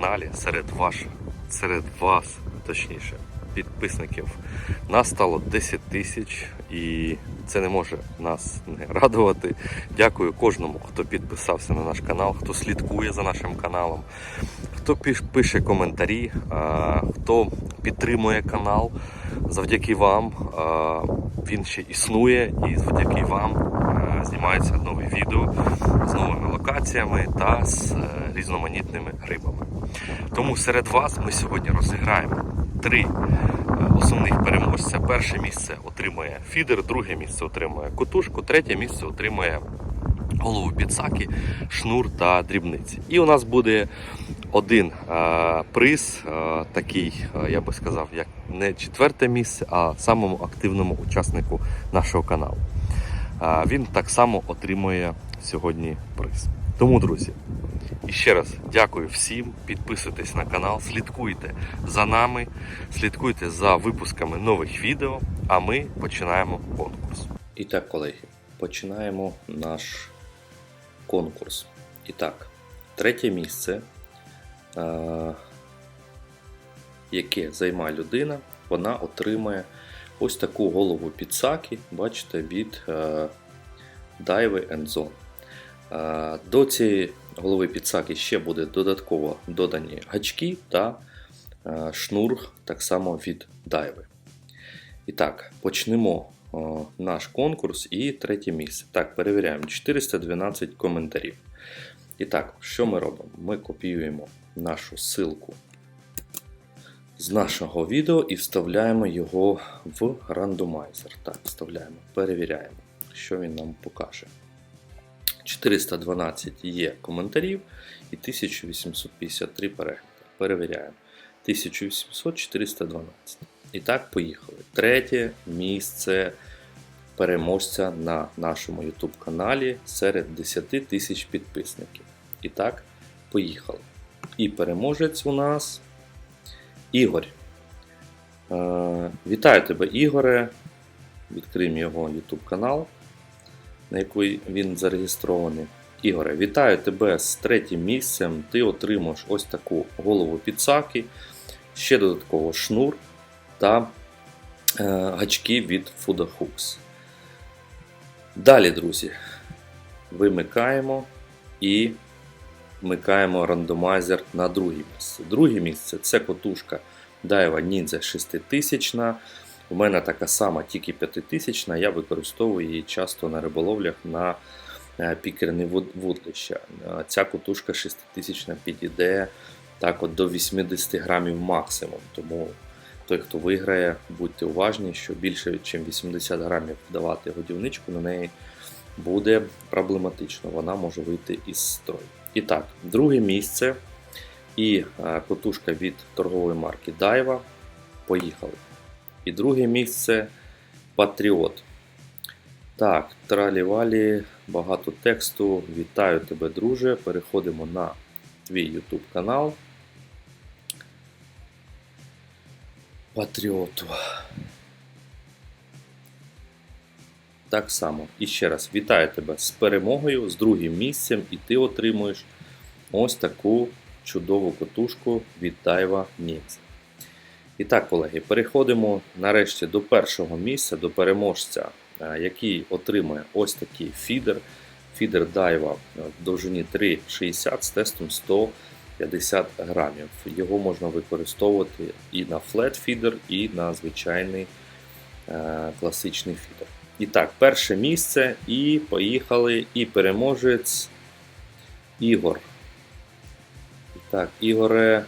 каналі серед ваш, серед вас, точніше, підписників. Нас стало 10 тисяч і це не може нас не радувати. Дякую кожному, хто підписався на наш канал, хто слідкує за нашим каналом, хто пише коментарі, хто підтримує канал. Завдяки вам він ще існує, і завдяки вам а, знімаються нові відео з новими локаціями та з е, різноманітними рибами. Тому серед вас ми сьогодні розіграємо три е, основних переможця. Перше місце отримує фідер, друге місце отримує котушку, третє місце отримує голову підсаки, шнур та дрібниці. І у нас буде один е, приз, е, такий, е, я би сказав, як не четверте місце, а самому активному учаснику нашого каналу. Е, він так само отримує сьогодні приз. Тому, друзі, і ще раз дякую всім. Підписуйтесь на канал, слідкуйте за нами, слідкуйте за випусками нових відео. А ми починаємо конкурс. І так, колеги, починаємо наш конкурс. І так, третє місце, е, яке займає людина, вона отримає ось таку голову підсаки, бачите, від е, Dive Zone. Е, До цієї голови підсаки ще буде додатково додані гачки та е, шнур так само від Дайви. І так, почнемо наш конкурс і третє місце. Так, перевіряємо 412 коментарів. І так, що ми робимо? Ми копіюємо нашу ссылку з нашого відео і вставляємо його в рандомайзер. Так, вставляємо, перевіряємо, що він нам покаже. 412 є коментарів і 1853 перегляди. Перевіряємо. 1800 412. І так, поїхали. Третє місце переможця на нашому YouTube каналі серед 10 тисяч підписників. І так, поїхали. І переможець у нас Ігор. Е, вітаю тебе, Ігоре. Відкриємо його YouTube канал, на який він зареєстрований. Ігоре, вітаю тебе з третім місцем. Ти отримаєш ось таку голову підсаки, ще додатково шнур та е, гачки від Fuda Hooks. Далі, друзі, вимикаємо і вмикаємо рандомайзер на друге місце. Друге місце це котушка Daiwa Ninja 6000. У мене така сама, тільки 5000. Я використовую її часто на риболовлях на е, пікерні вудлища. Е, Ця котушка 6000 підійде так от до 80 грамів максимум. Тому той, хто виграє, будьте уважні, що більше, ніж 80 грамів давати годівничку на неї буде проблематично. Вона може вийти із строю. І так, друге місце і е, котушка від торгової марки Daiwa. Поїхали. І друге місце Патріот. Так, тралі-валі, багато тексту. Вітаю тебе, друже. Переходимо на твій YouTube канал. Патріоту. Так само. І ще раз вітаю тебе з перемогою, з другим місцем, і ти отримуєш ось таку чудову котушку від Daiwa Ninja. І так, колеги, переходимо нарешті до першого місця, до переможця, е, який отримує ось такий фідер. Фідер е, в довжині 3,60 з тестом 150 грамів. Його можна використовувати і на флет фідер, і на звичайний е, класичний фідер. І так, перше місце, і поїхали, і переможець Ігор. Так, Ігоре.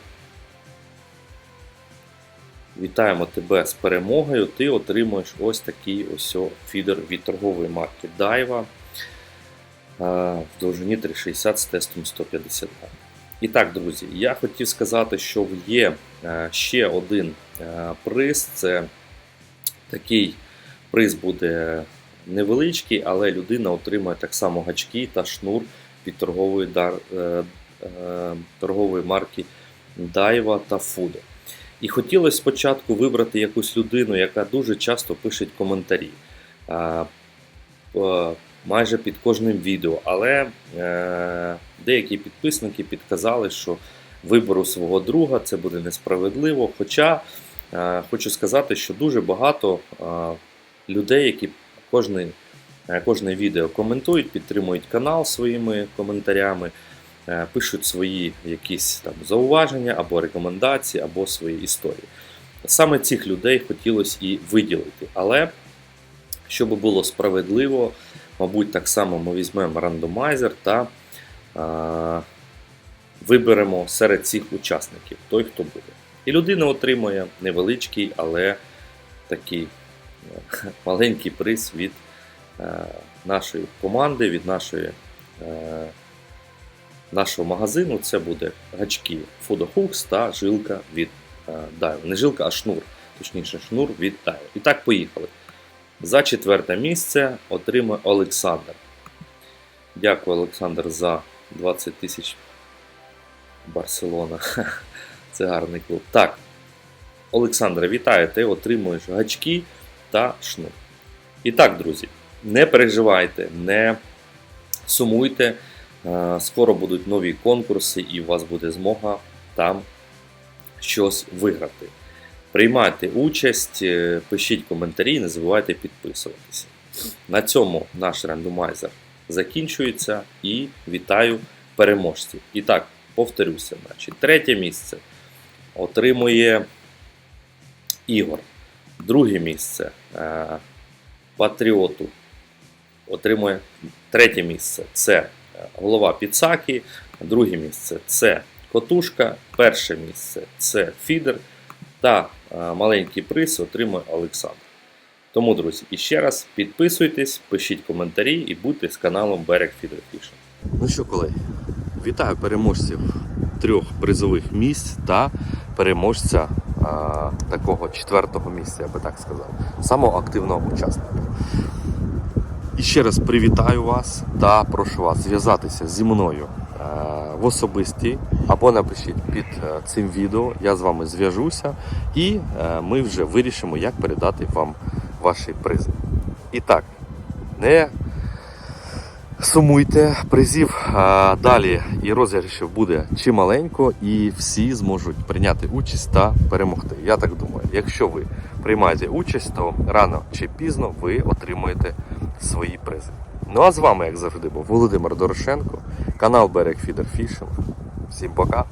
Вітаємо тебе з перемогою. Ти отримуєш ось такий ось фідер від торгової марки Daiwa е, в довжині 360 з тестом 150 грам. І так, друзі, я хотів сказати, що є е, ще один е, приз. Це такий приз буде невеличкий, але людина отримає так само гачки та шнур від торгової, торгової марки Daiwa та Fudo. І хотілося спочатку вибрати якусь людину, яка дуже часто пише коментарі. е, е, Майже під кожним відео, але е, деякі підписники підказали, що вибору свого друга, це буде несправедливо. Хоча е, хочу сказати, що дуже багато е, людей, які кожне, кожне відео коментують, підтримують канал своїми коментарями, пишуть свої якісь там зауваження або рекомендації, або свої історії. Саме цих людей хотілося і виділити. Але щоб було справедливо, мабуть, так само ми візьмемо рандомайзер та е, виберемо серед цих учасників той, хто буде. І людина отримує невеличкий, але такий е, маленький приз від е, нашої команди, від нашої, е, нашого магазину. Це буде гачки Hooks та жилка від е, Dive. Не жилка, а шнур. Точніше, шнур від Dive. І так, поїхали. За четверте місце отримує Олександр. Дякую, Олександр, за 20 тисяч Барселона. Це гарний клуб. Так. Олександре, вітаю, ти отримуєш гачки та шнур. І так, друзі, не переживайте, не сумуйте. Е, Скоро будуть нові конкурси, і у вас буде змога там щось виграти. Приймайте участь, е, пишіть коментарі, не забувайте підписуватися. На цьому наш рандомайзер закінчується і вітаю переможців. І так, повторюся, значить, третє місце отримує Ігор. Друге місце е, Патріоту отримує третє місце це голова Піцакі, друге місце це Котушка, перше місце це Фідер та е, маленький приз отримує Олександр. Тому, друзі, іще раз підписуйтесь, пишіть коментарі і будьте з каналом Берег Фідер Ну що, колеги, вітаю переможців трьох призових місць та переможця а, такого четвертого місця, я би так сказав, самого активного учасника. І ще раз привітаю вас та прошу вас зв'язатися зі мною е, в особисті або напишіть під е, цим відео, я з вами зв'яжуся і е, ми вже вирішимо, як передати вам ваші призи. І так, не сумуйте, призів далі і розіграшів буде чималенько, і всі зможуть прийняти участь та перемогти. Я так думаю, якщо ви приймаєте участь, то рано чи пізно ви отримуєте свої призи. Ну а з вами, як завжди, був Володимир Дорошенко, канал Берег Фідер Фішинг. Всім пока!